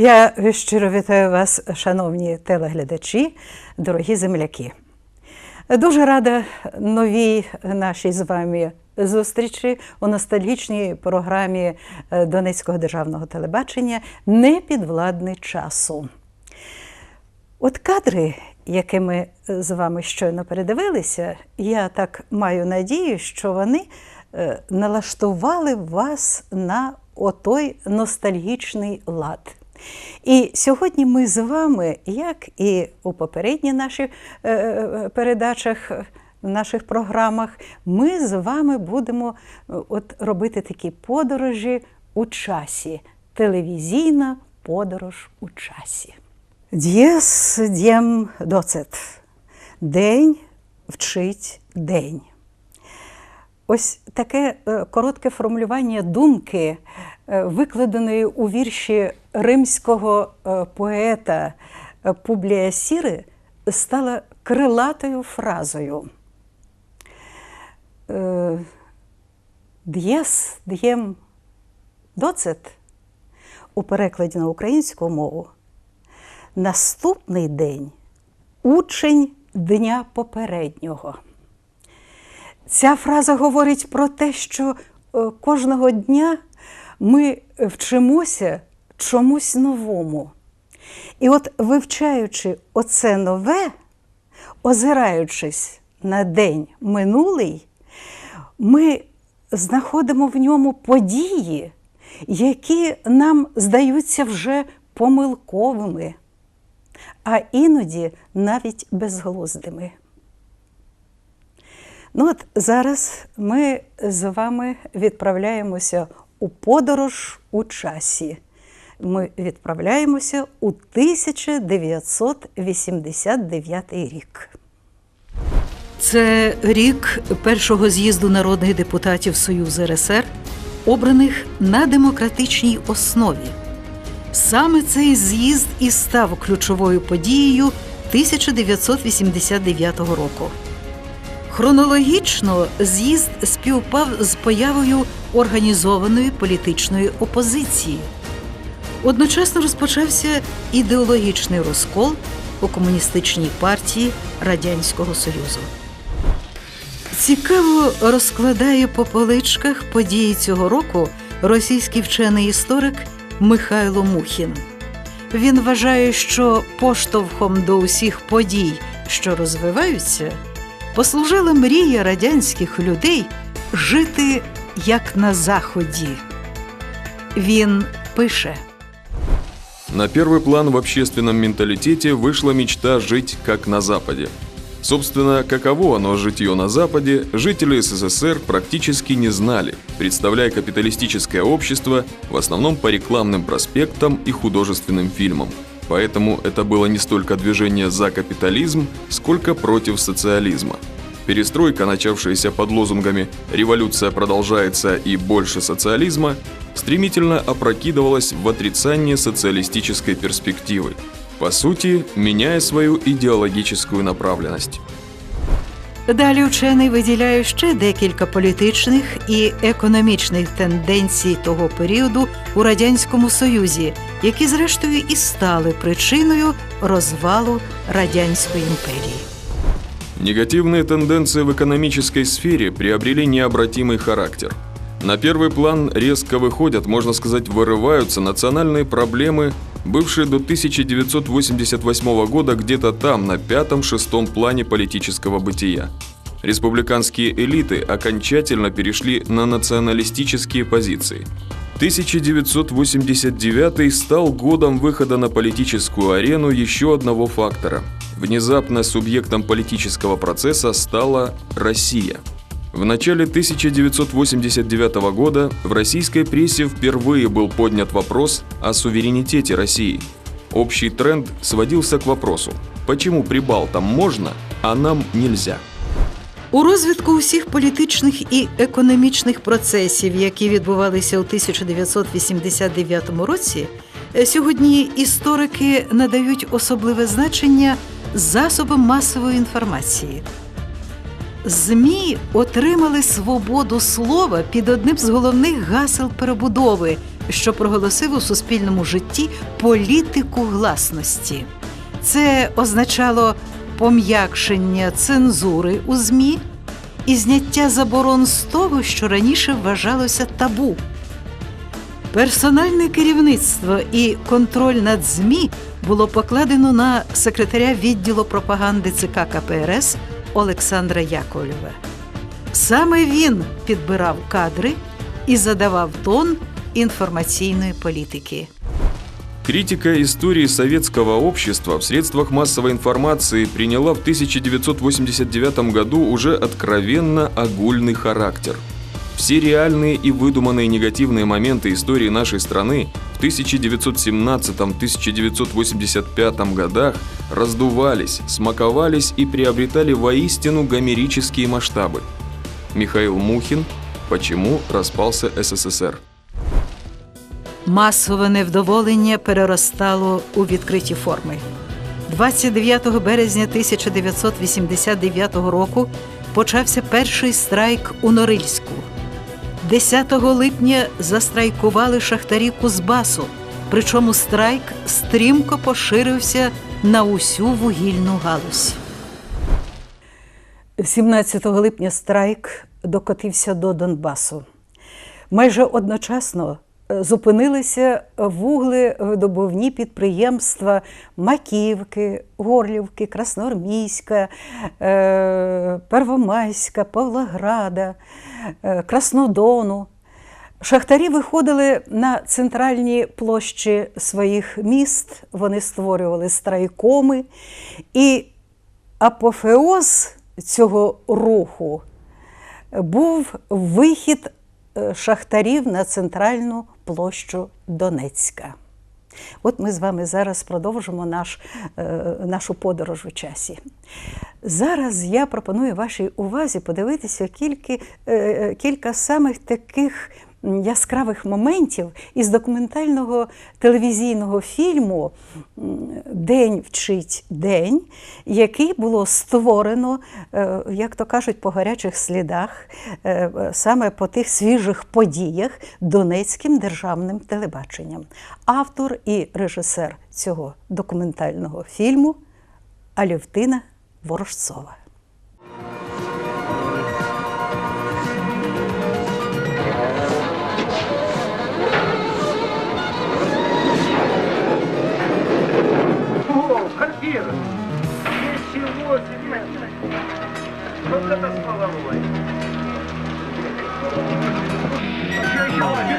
Я щиро вітаю вас, шановні телеглядачі, дорогі земляки. Дуже рада новій нашій з вами зустрічі у ностальгічній програмі е, Донецького державного телебачення Непідвладний часу. От кадри, які ми з вами щойно передивилися, я так маю надію, що вони е, налаштували вас на отой ностальгічний лад. І сьогодні ми з вами, як і у попередніх наших е, е, передачах, в наших програмах, ми з вами будемо е, от робити такі подорожі у часі. Телевізійна подорож у часі. Д'єс д'єм доцет. День вчить день. Ось таке е, коротке формулювання думки, е, викладеної у вірші римського е, поета Публія Сіри, стало крилатою фразою. Д'єс д'єм доцет у перекладі на українську мову. Наступний день учень дня попереднього. Ця фраза говорить про те, що е, кожного дня ми вчимося чомусь новому. І от вивчаючи оце нове, озираючись на день минулий, ми знаходимо в ньому події, які нам здаються вже помилковими, а іноді навіть безглуздими. Ну от зараз ми з вами відправляємося у подорож у часі. Ми відправляємося у 1989 рік. Це рік першого з'їзду народних депутатів Союзу РСР, обраних на демократичній основі. Саме цей з'їзд і став ключовою подією 1989 року. Хронологічно з'їзд співпав з появою організованої політичної опозиції. Одночасно розпочався ідеологічний розкол у комуністичній партії Радянського Союзу. Цікаво розкладає по поличках події цього року російський вчений історик Михайло Мухін. Він вважає, що поштовхом до усіх подій, що розвиваються, послужила мрія радянських людей жити як на Заході. Він пише. На первый план в общественном менталитете вышла мечта жить как на Западе. Собственно, каково оно житье на Западе, жители СССР практически не знали, представляя капиталистическое общество в основном по рекламным проспектам и художественным фильмам. Поэтому это было не столько движение за капитализм, сколько против социализма. Перестройка, начавшаяся под лозунгами «революция продолжается и больше социализма», стремительно опрокидывалась в отрицание социалистической перспективы, по сути, меняя свою идеологическую направленность. Далі вчений виділяє ще декілька політичних і економічних тенденцій того періоду у радянському союзі, які зрештою і стали причиною розвалу радянської імперії. Негативные тенденции в экономической сфере приобрели необратимый характер. На первый план резко выходят, можно сказать, вырываются национальные проблемы, бывшие до 1988 года где-то там, на пятом-шестом плане политического бытия. Республиканские элиты окончательно перешли на националистические позиции. 1989 стал годом выхода на политическую арену еще одного фактора. Внезапно субъектом политического процесса стала Россия. В начале 1989 года в российской прессе впервые был поднят вопрос о суверенитете России. Общий тренд сводился к вопросу, почему прибалтам можно, а нам нельзя? У розвитку усіх політичних і економічних процесів, які відбувалися у 1989 році, е, сьогодні історики надають особливе значення засобам масової інформації. ЗМІ отримали свободу слова під одним з головних гасел перебудови, що проголосив у суспільному житті політику гласності. Це означало пом'якшення цензури у ЗМІ і зняття заборон з того, що раніше вважалося табу. Персональне керівництво і контроль над ЗМІ було покладено на секретаря відділу пропаганди ЦК КПРС Олександра Яковлєва. Саме він підбирав кадри і задавав тон інформаційної політики. Критика истории советского общества в средствах массовой информации приняла в 1989 году уже откровенно огульный характер. Все реальные и выдуманные негативные моменты истории нашей страны в 1917-1985 годах раздувались, смаковались и приобретали воистину гомерические масштабы. Михаил Мухин «Почему распался СССР?» Масове невдоволення переростало у відкриті форми. 29 березня 1989 року почався перший страйк у Норильську. 10 липня застрайкували шахтарі Кузбасу, причому страйк стрімко поширився на усю вугільну галузь. 17 липня страйк докотився до Донбасу. Майже одночасно зупинилися вугледобувні підприємства Макіївки, Горлівки, Красноармійська, е, Первомайська, Павлограда, е, Краснодону. Шахтарі виходили на центральні площі своїх міст, вони створювали страйкоми, і апофеоз цього руху був вихід е, шахтарів на центральну площу Донецька. От ми з вами зараз продовжимо наш, е, нашу подорож у часі. Зараз я пропоную вашій увазі подивитися кілька, е, кілька самих таких яскравих моментів із документального телевізійного фільму День вчить день, який було створено, е, як то кажуть, по гарячих слідах, е, саме по тих свіжих подіях Донецьким державним телебаченням. Автор і режисер цього документального фільму Алівтина Ворожцова. Вот это с головой! Еще, еще! Бери,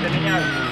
Acá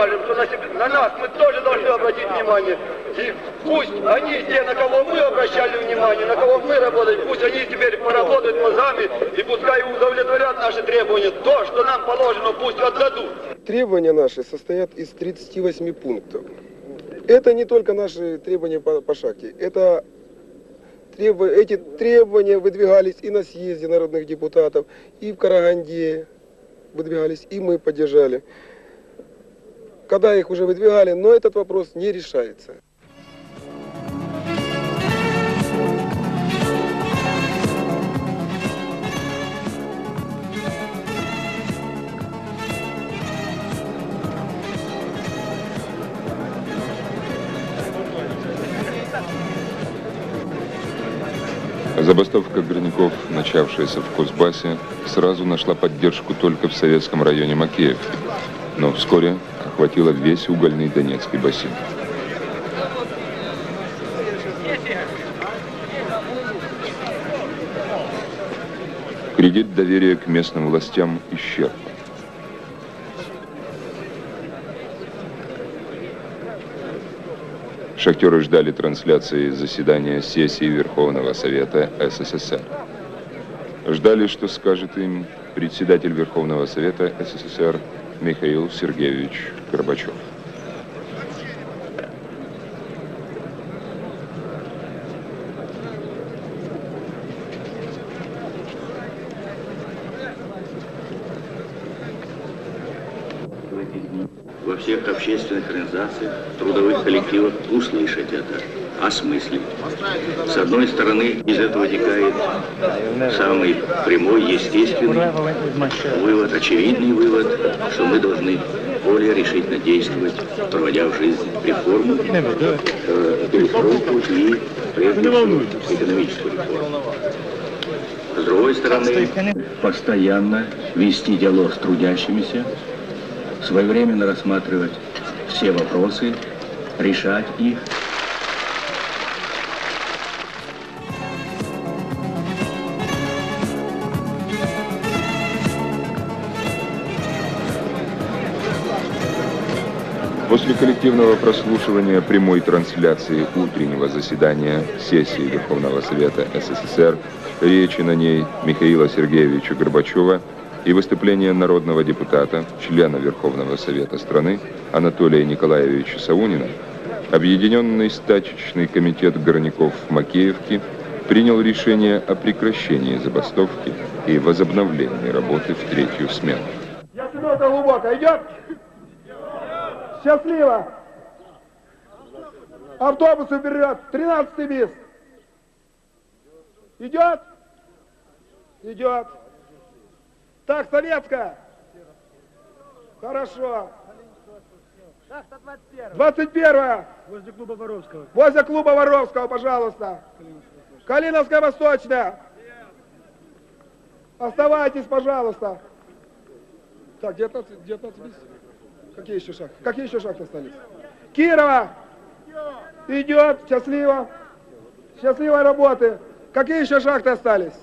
докажем, что на, себе- на нас мы тоже должны обратить внимание. И пусть они, те, на кого мы обращали внимание, на кого мы работали, пусть они теперь поработают мозгами и пускай удовлетворят наши требования. То, что нам положено, пусть отдадут. Требования наши состоят из 38 пунктов. Это не только наши требования по, по шахте, это требо- эти требования выдвигались и на съезде народных депутатов, и в Караганде выдвигались, и мы поддержали. Когда их уже выдвигали, но этот вопрос не решается. Забастовка горняков, начавшаяся в Кузбассе, сразу нашла поддержку только в советском районе Макеевки, но вскоре охватила весь угольный Донецкий бассейн. Кредит доверия к местным властям исчерпан. Шахтеры ждали трансляции заседания сессии Верховного Совета СССР. Ждали, что скажет им председатель Верховного Совета СССР Михаил Сергеевич Горбачев. во всех общественных организациях, трудовых коллективах услышать это, осмыслить. С одной стороны, из этого вытекает самый прямой, естественный вывод, очевидный вывод, что мы должны более решительно действовать, проводя в жизнь реформу, э, перестройку и, прежде всего, экономическую реформу. С другой стороны, постоянно вести диалог с трудящимися, своевременно рассматривать все вопросы, решать их. Коллективного прослушивания прямой трансляции утреннего заседания сессии Верховного Совета СССР, речи на ней Михаила Сергеевича Горбачева и выступления народного депутата, члена Верховного Совета страны Анатолия Николаевича Саунина, Объединенный стачечный комитет горняков Макеевки принял решение о прекращении забастовки и возобновлении работы в третью смену. Я сюда глубоко, идет? Счастливо! Автобус вперед, 13 мест. Идет? Идет. Так, советская. Хорошо. 21 Возле клуба Воровского. Возле клуба Воровского, пожалуйста. Калиновская Восточная. Оставайтесь, пожалуйста. Так, 19, 19 без. Какие еще шахты? Какие еще шахты остались? Кирова! Идет, счастливо. Счастливой работы. Какие еще шахты остались?